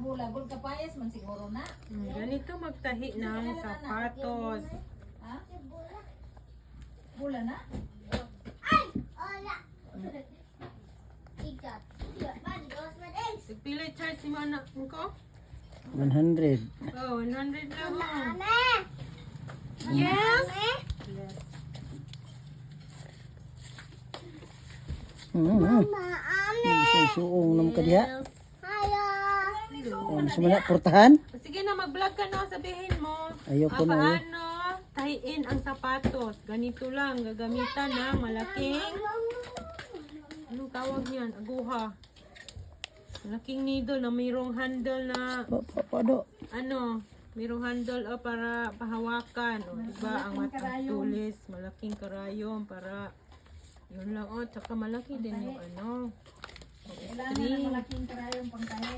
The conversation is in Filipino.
bula. Bul kapayas man siguro na. Mm, Ganito magtahi ng sapatos. Ha? Bula na? Pila charge si mana ko? 100. Oh, 100 lang oh. Yes. Yes. Mm -hmm. Isang suong nam ka diha. Yes. Oh, gusto mo na portahan? Sige na, mag-vlog ka na, sabihin mo. Ayoko Ah, na, eh. paano tahiin ang sapatos. Ganito lang, gagamitan ng malaking, anong tawag niyan? Aguha. Malaking needle na mayroong handle na, Pa, pa, pa, do. ano, mayroong handle oh, para pahawakan. O, diba, ang matulis, malaking karayom para, yun lang, oh, tsaka malaki din yung ano. Kailangan na malaking karayong pangtahi.